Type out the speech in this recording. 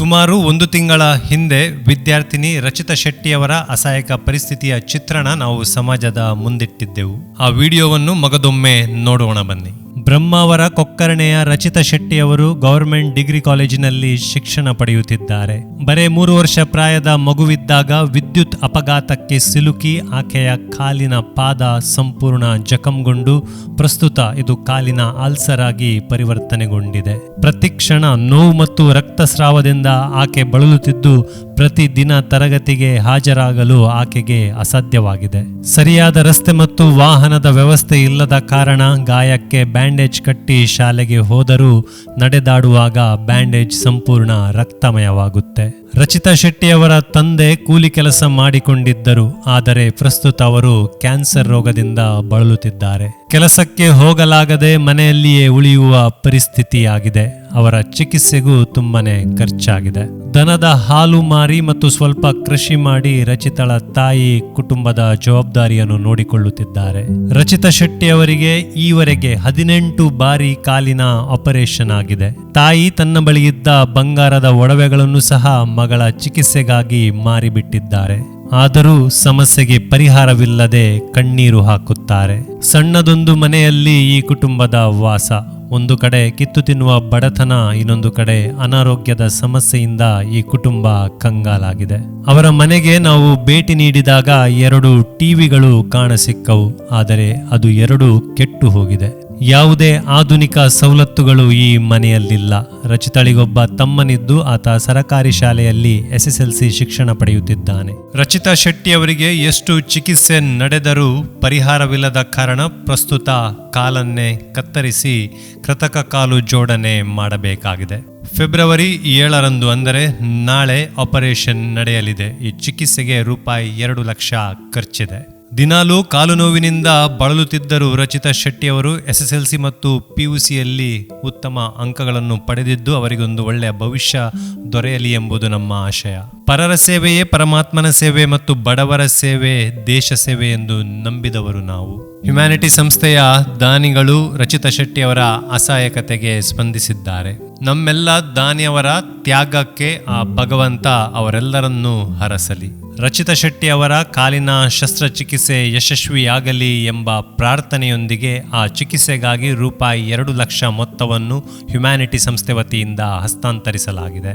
ಸುಮಾರು ಒಂದು ತಿಂಗಳ ಹಿಂದೆ ವಿದ್ಯಾರ್ಥಿನಿ ರಚಿತಾ ಶೆಟ್ಟಿಯವರ ಅಸಹಾಯಕ ಪರಿಸ್ಥಿತಿಯ ಚಿತ್ರಣ ನಾವು ಸಮಾಜದ ಮುಂದಿಟ್ಟಿದ್ದೆವು. ಆ ವಿಡಿಯೋವನ್ನು ಮಗದೊಮ್ಮೆ ನೋಡೋಣ ಬನ್ನಿ. ಬ್ರಹ್ಮಾವರ ಕೊಕ್ಕರಣೆಯ ರಚಿತ ಶೆಟ್ಟಿಯವರು ಗೌರ್ಮೆಂಟ್ ಡಿಗ್ರಿ ಕಾಲೇಜಿನಲ್ಲಿ ಶಿಕ್ಷಣ ಪಡೆಯುತ್ತಿದ್ದಾರೆ. ಬರೇ ಮೂರು ವರ್ಷ ಪ್ರಾಯದ ಮಗುವಿದ್ದಾಗ ವಿದ್ಯುತ್ ಅಪಘಾತಕ್ಕೆ ಸಿಲುಕಿ ಆಕೆಯ ಕಾಲಿನ ಪಾದ ಸಂಪೂರ್ಣ ಜಖಂಗೊಂಡು ಪ್ರಸ್ತುತ ಇದು ಕಾಲಿನ ಆಲ್ಸರ್ ಆಗಿ ಪರಿವರ್ತನೆಗೊಂಡಿದೆ. ಪ್ರತಿಕ್ಷಣ ನೋವು ಮತ್ತು ರಕ್ತಸ್ರಾವದಿಂದ ಆಕೆ ಬಳಲುತ್ತಿದ್ದು ಪ್ರತಿದಿನ ತರಗತಿಗೆ ಹಾಜರಾಗಲು ಆಕೆಗೆ ಅಸಾಧ್ಯವಾಗಿದೆ. ಸರಿಯಾದ ರಸ್ತೆ ಮತ್ತು ವಾಹನದ ವ್ಯವಸ್ಥೆ ಇಲ್ಲದ ಕಾರಣ ಗಾಯಕ್ಕೆ ಬ್ಯಾಂಡೇಜ್ ಕಟ್ಟಿ ಶಾಲೆಗೆ ಹೋದರೂ ನಡೆದಾಡುವಾಗ ಬ್ಯಾಂಡೇಜ್ ಸಂಪೂರ್ಣ ರಕ್ತಮಯವಾಗುತ್ತೆ. ರಚಿತಾ ಶೆಟ್ಟಿಯವರ ತಂದೆ ಕೂಲಿ ಕೆಲಸ ಮಾಡಿಕೊಂಡಿದ್ದರು, ಆದರೆ ಪ್ರಸ್ತುತ ಅವರು ಕ್ಯಾನ್ಸರ್ ರೋಗದಿಂದ ಬಳಲುತ್ತಿದ್ದಾರೆ. ಕೆಲಸಕ್ಕೆ ಹೋಗಲಾಗದೆ ಮನೆಯಲ್ಲಿಯೇ ಉಳಿಯುವ ಪರಿಸ್ಥಿತಿಯಾಗಿದೆ. ಅವರ ಚಿಕಿತ್ಸೆಗೂ ತುಂಬಾನೇ ಖರ್ಚಾಗಿದೆ. ದನದ ಹಾಲು ಮಾರಿ ಮತ್ತು ಸ್ವಲ್ಪ ಕೃಷಿ ಮಾಡಿ ರಚಿತಳ ತಾಯಿ ಕುಟುಂಬದ ಜವಾಬ್ದಾರಿಯನ್ನು ನೋಡಿಕೊಳ್ಳುತ್ತಿದ್ದಾರೆ. ರಚಿತಾ ಶೆಟ್ಟಿ ಅವರಿಗೆ ಈವರೆಗೆ ಹದಿನೆಂಟು ಬಾರಿ ಕಾಲಿನ ಆಪರೇಷನ್ ಆಗಿದೆ. ತಾಯಿ ತನ್ನ ಬಳಿ ಇದ್ದ ಬಂಗಾರದ ಒಡವೆಗಳನ್ನು ಸಹ ಮಗಳ ಚಿಕಿತ್ಸೆಗಾಗಿ ಮಾರಿಬಿಟ್ಟಿದ್ದಾರೆ. ಆದರೂ ಸಮಸ್ಯೆಗೆ ಪರಿಹಾರವಿಲ್ಲದೆ ಕಣ್ಣೀರು ಹಾಕುತ್ತಾರೆ. ಸಣ್ಣದೊಂದು ಮನೆಯಲ್ಲಿ ಈ ಕುಟುಂಬದ ವಾಸ. ಒಂದು ಕಡೆ ಕಿತ್ತು ತಿನ್ನುವ ಬಡತನ, ಇನ್ನೊಂದು ಕಡೆ ಅನಾರೋಗ್ಯದ ಸಮಸ್ಯೆಯಿಂದ ಈ ಕುಟುಂಬ ಕಂಗಾಲಾಗಿದೆ. ಅವರ ಮನೆಗೆ ನಾವು ಭೇಟಿ ನೀಡಿದಾಗ ಎರಡು ಟಿವಿಗಳು ಕಾಣಸಿಕ್ಕವು, ಆದರೆ ಅದು ಎರಡು ಕೆಟ್ಟು ಹೋಗಿದೆ. ಯಾವುದೇ ಆಧುನಿಕ ಸವಲತ್ತುಗಳು ಈ ಮನೆಯಲ್ಲಿಲ್ಲ. ರಚಿತಳಿಗೊಬ್ಬ ತಮ್ಮನಿದ್ದು ಆತ ಸರಕಾರಿ ಶಾಲೆಯಲ್ಲಿ ಎಸ್ಎಸ್ಎಲ್ಸಿ ಶಿಕ್ಷಣ ಪಡೆಯುತ್ತಿದ್ದಾನೆ. ರಚಿತಾ ಶೆಟ್ಟಿ ಅವರಿಗೆ ಎಷ್ಟು ಚಿಕಿತ್ಸೆ ನಡೆದರೂ ಪರಿಹಾರವಿಲ್ಲದ ಕಾರಣ ಪ್ರಸ್ತುತ ಕಾಲನ್ನೇ ಕತ್ತರಿಸಿ ಕೃತಕ ಕಾಲು ಜೋಡಣೆ ಮಾಡಬೇಕಾಗಿದೆ. ಫೆಬ್ರವರಿ ಏಳರಂದು ಅಂದರೆ ನಾಳೆ ಆಪರೇಷನ್ ನಡೆಯಲಿದೆ. ಈ ಚಿಕಿತ್ಸೆಗೆ ರೂಪಾಯಿ ಎರಡು ಲಕ್ಷ ಖರ್ಚಿದೆ. ದಿನಾಲೂ ಕಾಲು ನೋವಿನಿಂದ ಬಳಲುತ್ತಿದ್ದರು ರಚಿತಾ ಶೆಟ್ಟಿ ಅವರು ಎಸ್ಎಸ್ಎಲ್ಸಿ ಮತ್ತು ಪಿಯುಸಿಯಲ್ಲಿ ಉತ್ತಮ ಅಂಕಗಳನ್ನು ಪಡೆದಿದ್ದು ಅವರಿಗೊಂದು ಒಳ್ಳೆಯ ಭವಿಷ್ಯ ದೊರೆಯಲಿ ಎಂಬುದು ನಮ್ಮ ಆಶಯ. ಪರರ ಸೇವೆಯೇ ಪರಮಾತ್ಮನ ಸೇವೆ ಮತ್ತು ಬಡವರ ಸೇವೆ, ದೇಶ ಸೇವೆ ಎಂದು ನಂಬಿದವರು ನಾವು. ಹ್ಯುಮ್ಯಾನಿಟಿ ಸಂಸ್ಥೆಯ ದಾನಿಗಳು ರಚಿತ ಶೆಟ್ಟಿ ಅವರ ಅಸಹಾಯಕತೆಗೆ ಸ್ಪಂದಿಸಿದ್ದಾರೆ. ನಮ್ಮೆಲ್ಲ ದಾನಿಯವರ ತ್ಯಾಗಕ್ಕೆ ಆ ಭಗವಂತ ಅವರೆಲ್ಲರನ್ನೂ ಹರಸಲಿ. ರಚಿತ ಶೆಟ್ಟಿ ಅವರ ಕಾಲಿನ ಶಸ್ತ್ರಚಿಕಿತ್ಸೆ ಯಶಸ್ವಿಯಾಗಲಿ ಎಂಬ ಪ್ರಾರ್ಥನೆಯೊಂದಿಗೆ ಆ ಚಿಕಿತ್ಸೆಗಾಗಿ ರೂಪಾಯಿ ಎರಡು ಲಕ್ಷ ಮೊತ್ತವನ್ನು ಹ್ಯುಮ್ಯಾನಿಟಿ ಸಂಸ್ಥೆ ವತಿಯಿಂದ ಹಸ್ತಾಂತರಿಸಲಾಗಿದೆ.